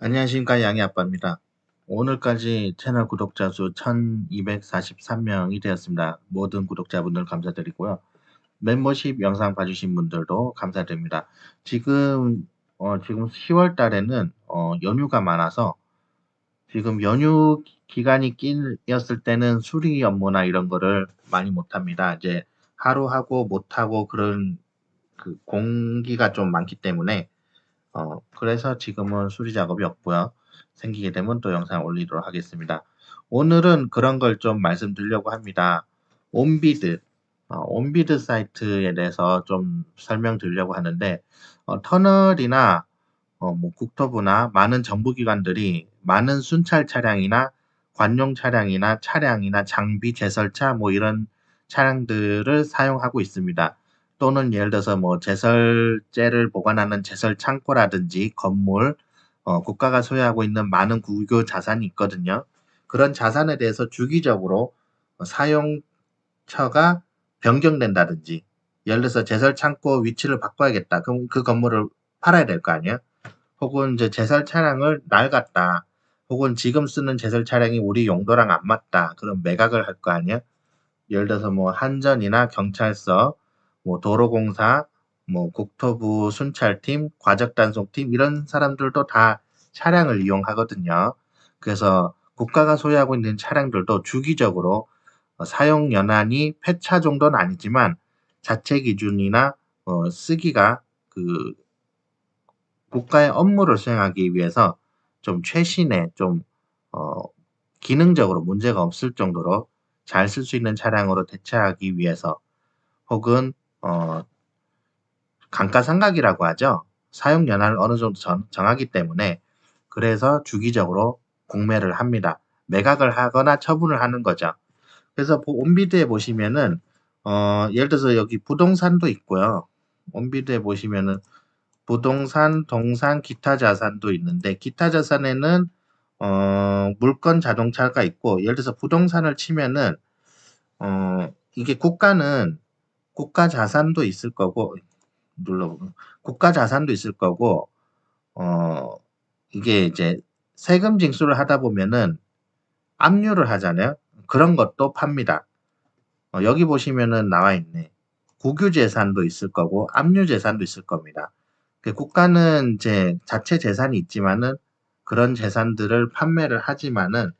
안녕하십니까 양이 아빠입니다. 오늘까지 채널 구독자 수 1243명이 되었습니다. 모든 구독자분들 감사드리고요. 멤버십 영상 봐주신 분들도 감사드립니다. 지금 어, 지금 10월 달에는 어, 연휴가 많아서 지금 연휴 기간이 끼었을 때는 수리 업무나 이런 거를 많이 못합니다. 이제 하루 하고 못하고 그런 그 공기가 좀 많기 때문에 어, 그래서 지금은 수리 작업이 없고요. 생기게 되면 또 영상 올리도록 하겠습니다. 오늘은 그런 걸 좀 말씀드리려고 합니다. 온비드, 어, 온비드 사이트에 대해서 좀 설명드리려고 하는데, 어, 터널이나 어, 뭐 국토부나 많은 정부기관들이 많은 순찰 차량이나 관용 차량이나 차량이나 장비 제설차 뭐 이런 차량들을 사용하고 있습니다. 또는 예를 들어서 뭐 제설제를 보관하는 제설 창고라든지 건물, 어, 국가가 소유하고 있는 많은 국유 자산이 있거든요. 그런 자산에 대해서 주기적으로 사용처가 변경된다든지, 예를 들어서 제설 창고 위치를 바꿔야겠다. 그럼 그 건물을 팔아야 될 거 아니에요? 혹은 이제 제설 차량을 낡았다. 혹은 지금 쓰는 제설 차량이 우리 용도랑 안 맞다. 그럼 매각을 할 거 아니에요? 예를 들어서 뭐 한전이나 경찰서, 뭐 도로공사, 뭐 국토부 순찰팀, 과적단속팀 이런 사람들도 다 차량을 이용하거든요. 그래서 국가가 소유하고 있는 차량들도 주기적으로 어, 사용 연한이 폐차 정도는 아니지만 자체 기준이나 어, 쓰기가 그 국가의 업무를 수행하기 위해서 좀 최신의 좀 어, 기능적으로 문제가 없을 정도로 잘 쓸 수 있는 차량으로 대체하기 위해서 혹은 어, 감가상각이라고 하죠. 사용 연한을 어느 정도 정, 정하기 때문에 그래서 주기적으로 공매를 합니다. 매각을 하거나 처분을 하는 거죠. 그래서 온비드에 보시면은 어, 예를 들어서 여기 부동산도 있고요. 온비드에 보시면은 부동산, 동산, 기타 자산도 있는데 기타 자산에는 어, 물건 자동차가 있고 예를 들어서 부동산을 치면은 어, 이게 국가는 국가 자산도 있을 거고 눌러 국가 자산도 있을 거고 어 이게 이제 세금 징수를 하다 보면은 압류를 하잖아요. 그런 것도 팝니다. 어, 여기 보시면은 나와 있네. 국유 재산도 있을 거고 압류 재산도 있을 겁니다. 그 국가는 이제 자체 재산이 있지만은 그런 재산들을 판매를 하지만은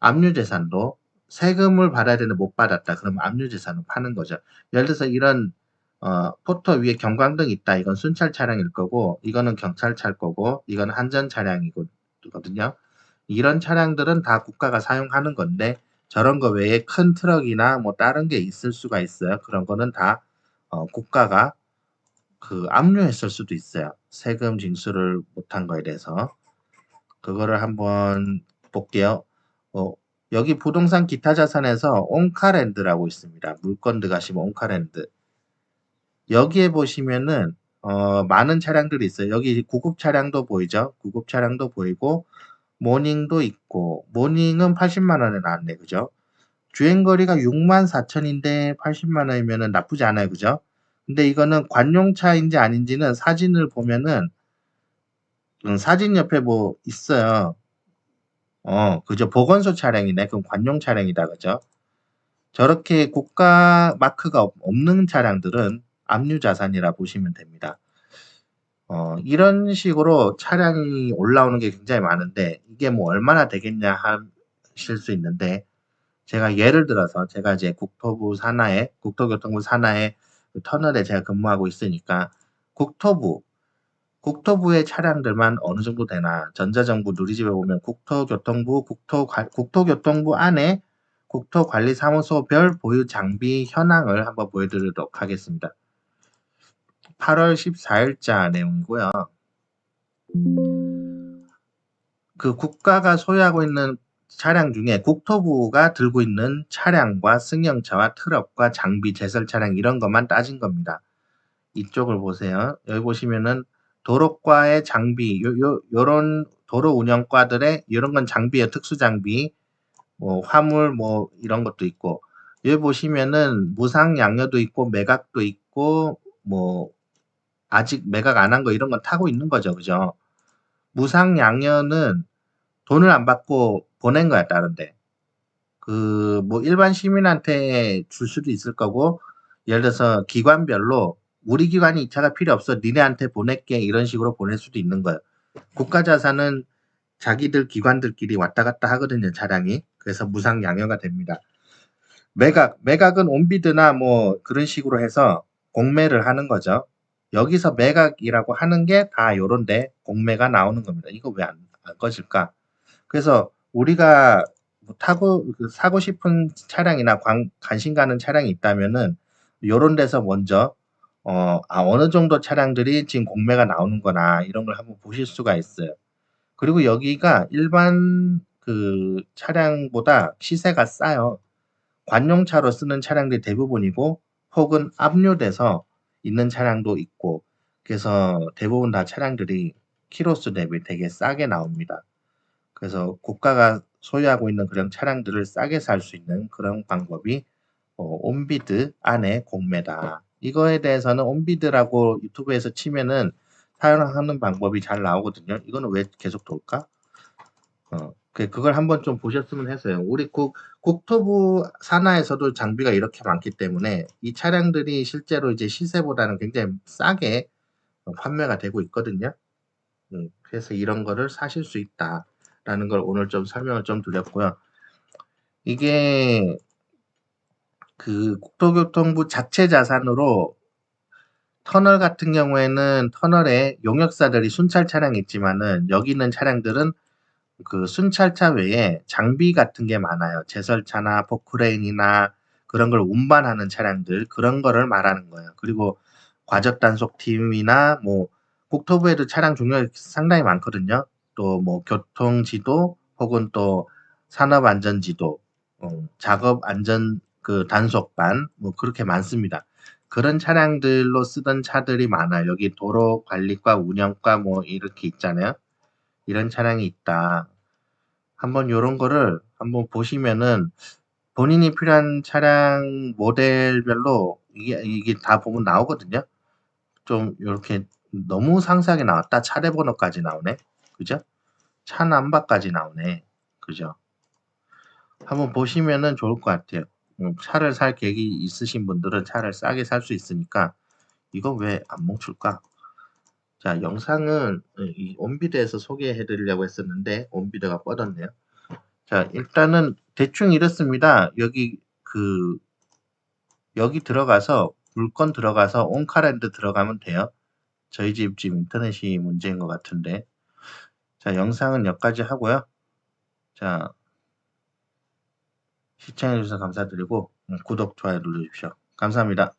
압류 재산도 세금을 받아야 되는데 못 받았다. 그러면 압류 재산을 파는 거죠. 예를 들어서 이런 어, 포터 위에 경광등 있다. 이건 순찰 차량일 거고, 이거는 경찰차일 거고, 이건 한전 차량이거든요. 이런 차량들은 다 국가가 사용하는 건데, 저런 거 외에 큰 트럭이나 뭐 다른 게 있을 수가 있어요. 그런 거는 다 어, 국가가 그 압류했을 수도 있어요. 세금 징수를 못한 거에 대해서. 그거를 한번 볼게요. 어, 여기 부동산 기타 자산에서 온카랜드라고 있습니다. 물건 들어가시면 온카랜드. 여기에 보시면은 어, 많은 차량들이 있어요. 여기 구급 차량도 보이죠? 구급 차량도 보이고 모닝도 있고 모닝은 80만 원에 나왔네. 그죠? 주행 거리가 6만 4천인데 80만 원이면 나쁘지 않아요. 그죠? 근데 이거는 관용차인지 아닌지는 사진을 보면은 음, 사진 옆에 뭐 있어요. 어, 그죠? 보건소 차량이네. 그럼 관용 차량이다. 그죠? 저렇게 고가 마크가 없는 차량들은 압류 자산이라 보시면 됩니다. 어, 이런 식으로 차량이 올라오는 게 굉장히 많은데 이게 뭐 얼마나 되겠냐 하실 수 있는데 제가 예를 들어서 제가 이제 국토부 산하에 국토교통부 산하에 그 터널에 제가 근무하고 있으니까 국토부 국토부의 차량들만 어느 정도 되나 전자정부 누리집에 보면 국토교통부 국토 국토교통부 안에 국토관리사무소별 보유 장비 현황을 한번 보여드리도록 하겠습니다. 8월 14일자 내용이고요. 그 국가가 소유하고 있는 차량 중에 국토부가 들고 있는 차량과 승용차와 트럭과 장비, 제설 차량 이런 것만 따진 겁니다. 이쪽을 보세요. 여기 보시면은 도로과의 장비, 요, 요, 요런 도로 운영과들의 이런 건 장비예요. 특수 장비, 뭐 화물 뭐 이런 것도 있고 여기 보시면은 무상 양료도 있고 매각도 있고 뭐 아직 매각 안 한 거 이런 건 타고 있는 거죠. 그죠? 무상양연은 돈을 안 받고 보낸 거야, 다른데. 그, 뭐, 일반 시민한테 줄 수도 있을 거고, 예를 들어서 기관별로 우리 기관이 이 차가 필요 없어. 니네한테 보낼게. 이런 식으로 보낼 수도 있는 거예요. 국가 자산은 자기들 기관들끼리 왔다 갔다 하거든요, 차량이. 그래서 무상 양여가 됩니다. 매각, 매각은 온비드나 뭐 그런 식으로 해서 공매를 하는 거죠. 여기서 매각이라고 하는 게 다 요런데 공매가 나오는 겁니다. 이거 왜 안 안 꺼질까? 그래서 우리가 뭐 타고 그 사고 싶은 차량이나 관, 관심 가는 차량이 있다면은 요런 데서 먼저 어, 아, 어느 정도 차량들이 지금 공매가 나오는 거나 이런 걸 한번 보실 수가 있어요. 그리고 여기가 일반 그 차량보다 시세가 싸요. 관용차로 쓰는 차량들이 대부분이고 혹은 압류돼서 있는 차량도 있고 그래서 대부분 다 차량들이 키로수 대비 되게 싸게 나옵니다. 그래서 국가가 소유하고 있는 그런 차량들을 싸게 살 수 있는 그런 방법이 어, 온비드 안에 공매다. 이거에 대해서는 온비드라고 유튜브에서 치면은 사용하는 방법이 잘 나오거든요. 이거는 왜 계속 돌까? 어, 그- 그걸 한번 좀 보셨으면 해서요. 우리 국, 국토부 산하에서도 장비가 이렇게 많기 때문에 이 차량들이 실제로 이제 시세보다는 굉장히 싸게 판매가 되고 있거든요. 음, 그래서 이런 거를 사실 수 있다라는 걸 오늘 좀 설명을 좀 드렸고요. 이게 그 국토교통부 자체 자산으로 터널 같은 경우에는 터널에 용역사들이 순찰 차량이 있지만은 여기 있는 차량들은 그 순찰차 외에 장비 같은 게 많아요. 제설차나 포크레인이나 그런 걸 운반하는 차량들 그런 거를 말하는 거예요. 그리고 과적 단속 팀이나 뭐 국토부에도 차량 종류가 상당히 많거든요. 또 뭐 교통 지도 혹은 또 산업 안전 지도, 어, 작업 안전 그 단속반 뭐 그렇게 많습니다. 그런 차량들로 쓰던 차들이 많아요. 여기 도로 관리과 운영과 뭐 이렇게 있잖아요. 이런 차량이 있다. 한번 요런 거를 한번 보시면은 본인이 필요한 차량 모델별로 이게, 이게 다 보면 나오거든요. 좀 이렇게 너무 상세하게 나왔다. 차례 번호까지 나오네. 그죠? 차 남바까지 나오네. 그죠? 한번 보시면은 좋을 것 같아요. 음, 차를 살 계획이 있으신 분들은 차를 싸게 살 수 있으니까 이거 왜안 멈출까? 자, 영상은 이 온비드에서 소개해 드리려고 했었는데 온비드가 뻗었네요. 자, 일단은 대충 이렇습니다. 여기 그 여기 들어가서 물건 들어가서 온카랜드 들어가면 돼요. 저희 집 지금 인터넷이 문제인 것 같은데. 자, 영상은 여기까지 하고요. 자, 시청해주셔서 감사드리고 구독, 좋아요 눌러주십시오. 감사합니다.